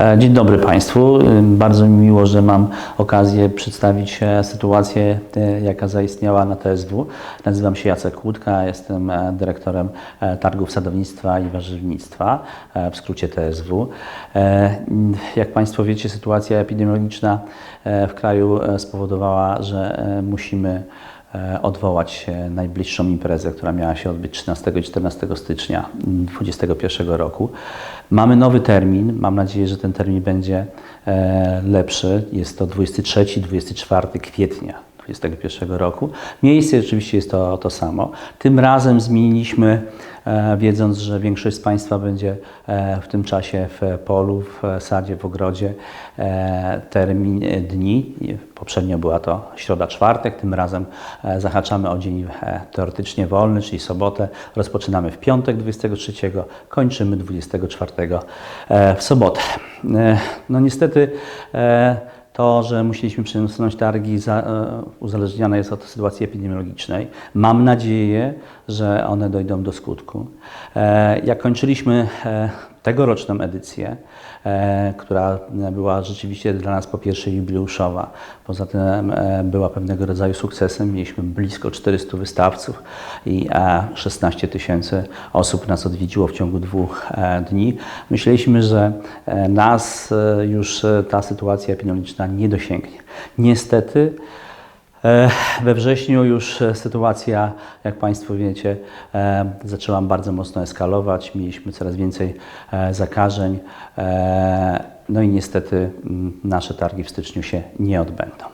E, Dzień dobry Państwu. Y, Bardzo mi miło, że mam okazję przedstawić e, sytuację, e, jaka zaistniała na TSW. Nazywam się Jacek Łódka, jestem e, dyrektorem e, targów sadownictwa i warzywnictwa, e, w skrócie TSW. E, Jak Państwo wiecie, sytuacja epidemiologiczna e, w kraju e, spowodowała, że e, musimy e, odwołać e, najbliższą imprezę, która miała się odbyć 13 i 14 stycznia 2021 roku. Mamy nowy termin, mam nadzieję, że ten termin będzie e, lepszy. Jest to 23-24 kwietnia 2021 roku. Miejsce oczywiście jest to, to samo. Tym razem zmieniliśmy, e, wiedząc, że większość z Państwa będzie e, w tym czasie w polu, w sadzie, w ogrodzie, e, termin dni. Poprzednio była to środa, czwartek, tym razem zahaczamy o dzień teoretycznie wolny, czyli sobotę. Rozpoczynamy w piątek 23, kończymy 24 e, w sobotę. No niestety to, że musieliśmy przesunąć targi, za, e, uzależnione jest od sytuacji epidemiologicznej. Mam nadzieję, że one dojdą do skutku. E, Jak kończyliśmy e, tegoroczną edycję, e, która była rzeczywiście dla nas po pierwsze jubileuszowa, poza tym e, była pewnego rodzaju sukcesem. Mieliśmy blisko 400 wystawców i e, 16 tysięcy osób nas odwiedziło w ciągu dwóch e, dni. Myśleliśmy, że e, nas e, już e, ta sytuacja epidemiologiczna nie dosięgnie. Niestety E, We wrześniu już e, sytuacja, jak Państwo wiecie, e, zaczęła bardzo mocno eskalować. Mieliśmy coraz więcej e, zakażeń. e, No i niestety nasze targi w styczniu się nie odbędą.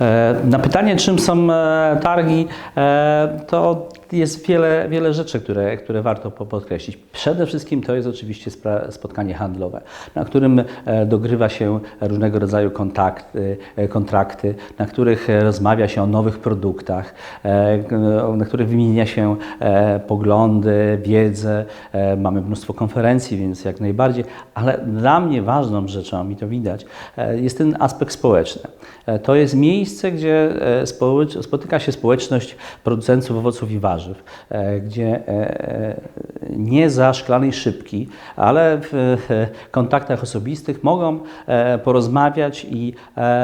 E, Na pytanie, czym są e, targi, e, to jest wiele, wiele rzeczy, które, które warto po- podkreślić. Przede wszystkim to jest oczywiście spotkanie handlowe, na którym e, dogrywa się różnego rodzaju kontakty, e, kontrakty, na których e, rozmawia się o nowych produktach, na których wymienia się poglądy, wiedzę. Mamy mnóstwo konferencji, więc jak najbardziej, ale dla mnie ważną rzeczą, i to widać, jest ten aspekt społeczny. To jest miejsce, gdzie spotyka się społeczność producentów owoców i warzyw, e, gdzie e, e, nie za szklanej szybki, ale w kontaktach osobistych mogą porozmawiać i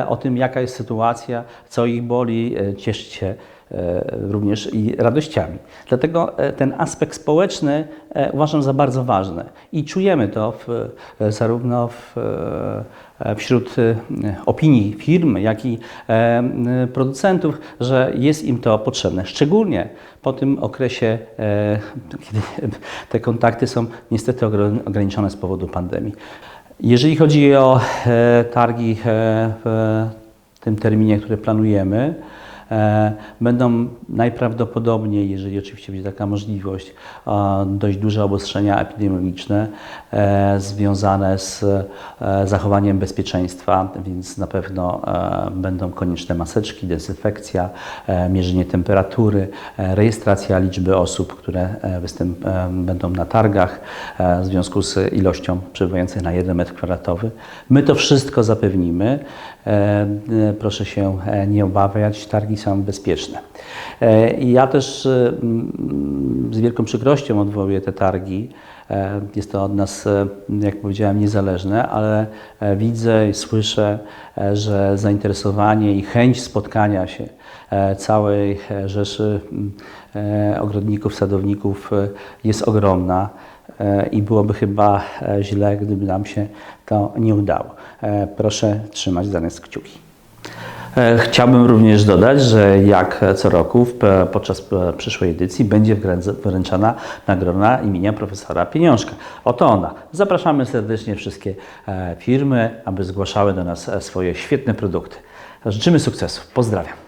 o tym, jaka jest sytuacja, co ich boli, cieszyć się również i radościami. Dlatego e, ten aspekt społeczny e, uważam za bardzo ważny i czujemy to w, e, zarówno w, e, wśród e, opinii firm, jak i e, producentów, że jest im to potrzebne. Szczególnie po tym okresie, e, kiedy te kontakty są niestety ograniczone z powodu pandemii. Jeżeli chodzi o e, targi e, w tym terminie, który planujemy, E, Będą najprawdopodobniej, jeżeli oczywiście będzie taka możliwość, e, dość duże obostrzenia epidemiologiczne e, związane z e, zachowaniem bezpieczeństwa, więc na pewno e, będą konieczne maseczki, dezynfekcja, e, mierzenie temperatury, e, rejestracja liczby osób, które e, e, będą na targach e, w związku z ilością przebywających na 1 metr kwadratowy. My to wszystko zapewnimy. E, e, Proszę się e, nie obawiać, targi są bezpieczne. E, ja też e, mm, z wielką przykrością odwołuję te targi. E, Jest to od nas, jak powiedziałem, niezależne, ale widzę i słyszę, że zainteresowanie i chęć spotkania się całej rzeszy ogrodników, sadowników jest ogromna i byłoby chyba źle, gdyby nam się to nie udało. Proszę trzymać za nas kciuki. E, Chciałbym również dodać, że jak co roku w- podczas e, przyszłej edycji będzie wręcz- wręczana nagroda imienia profesora Pieniążka. Oto ona. Zapraszamy serdecznie wszystkie e, firmy, aby zgłaszały do nas e, swoje świetne produkty. Życzymy sukcesów. Pozdrawiam.